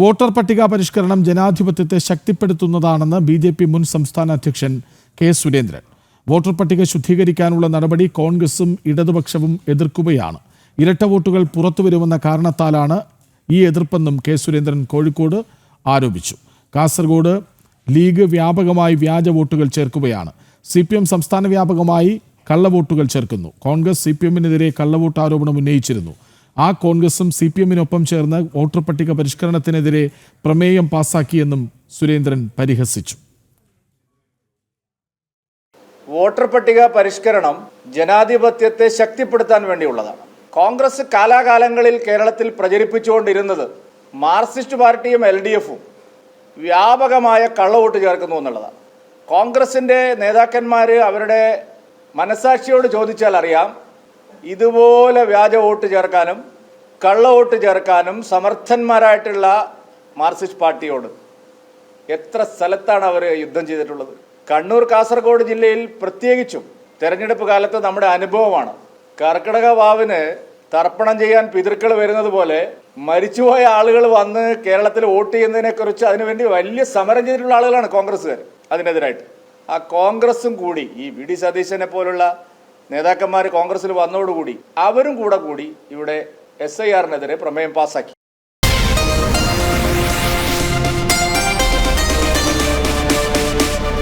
Voter പട്ടിക പരിഷ്കരണം ജനാധിപത്യത്തെ ശക്തിപ്പെടുത്തുന്നതാണെന്ന് ബി ജെ പി മുൻ സംസ്ഥാന അധ്യക്ഷൻ കെ സുരേന്ദ്രൻ. വോട്ടർ പട്ടിക ശുദ്ധീകരിക്കാനുള്ള നടപടി കോൺഗ്രസും ഇടതുപക്ഷവും എതിർക്കുകയാണ്. ഇരട്ട വോട്ടുകൾ പുറത്തുവരുമെന്ന കാരണത്താലാണ് ഈ എതിർപ്പെന്നും കെ സുരേന്ദ്രൻ കോഴിക്കോട് ആരോപിച്ചു. കാസർഗോഡ് ലീഗ് വ്യാപകമായി വ്യാജ വോട്ടുകൾ ചേർക്കുകയാണ്. സി പി എം സംസ്ഥാന വ്യാപകമായി കള്ളവോട്ടുകൾ ചേർക്കുന്നു. കോൺഗ്രസ് സി പി എമ്മിനെതിരെ കള്ളവോട്ട് ആരോപണം ഉന്നയിച്ചിരുന്നു. ആ കോൺഗ്രസും സി പി എമ്മിനൊപ്പം ചേർന്ന് വോട്ടർ പട്ടിക പരിഷ്കരണത്തിനെതിരെ പ്രമേയം പാസാക്കിയെന്നും സുരേന്ദ്രൻ പരിഹസിച്ചു. വോട്ടർ പട്ടിക പരിഷ്കരണം ജനാധിപത്യത്തെ ശക്തിപ്പെടുത്താൻ വേണ്ടിയുള്ളതാണ്. കോൺഗ്രസ് കാലാകാലങ്ങളിൽ കേരളത്തിൽ പ്രചരിപ്പിച്ചുകൊണ്ടിരുന്നത് മാർക്സിസ്റ്റ് പാർട്ടിയും എൽ ഡി എഫും വ്യാപകമായ കള്ളവോട്ട് ചേർക്കുന്നു എന്നുള്ളതാണ്. കോൺഗ്രസിന്റെ നേതാക്കന്മാർ അവരുടെ മനസാക്ഷിയോട് ചോദിച്ചാൽ അറിയാം ഇതുപോലെ വ്യാജ വോട്ട് ചേർക്കാനും കള്ള വോട്ട് ചേർക്കാനും സമർത്ഥന്മാരായിട്ടുള്ള മാർക്സിസ്റ്റ് പാർട്ടിയോട് എത്ര സ്ഥലത്താണ് അവർ യുദ്ധം ചെയ്തിട്ടുള്ളത്? കണ്ണൂർ കാസർഗോഡ് ജില്ലയിൽ പ്രത്യേകിച്ചും തെരഞ്ഞെടുപ്പ് കാലത്ത് നമ്മുടെ അനുഭവമാണ്. കർക്കിടക വാവിന് തർപ്പണം ചെയ്യാൻ പിതൃക്കൾ വരുന്നത് പോലെ മരിച്ചുപോയ ആളുകൾ വന്ന് കേരളത്തിൽ വോട്ട് ചെയ്യുന്നതിനെ കുറിച്ച് അതിനുവേണ്ടി വലിയ സമരം ചെയ്തിട്ടുള്ള ആളുകളാണ് കോൺഗ്രസ്സുകാർ അതിനെതിരായിട്ട്. ആ കോൺഗ്രസും കൂടി ഈ വി ഡി സതീശനെ പോലുള്ള നേതാക്കന്മാർ കോൺഗ്രസിൽ വന്നതോടുകൂടി അവരും കൂടെ കൂടി ഇവിടെ എസ് ഐ ആറിനെതിരെ പ്രമേയം പാസാക്കി.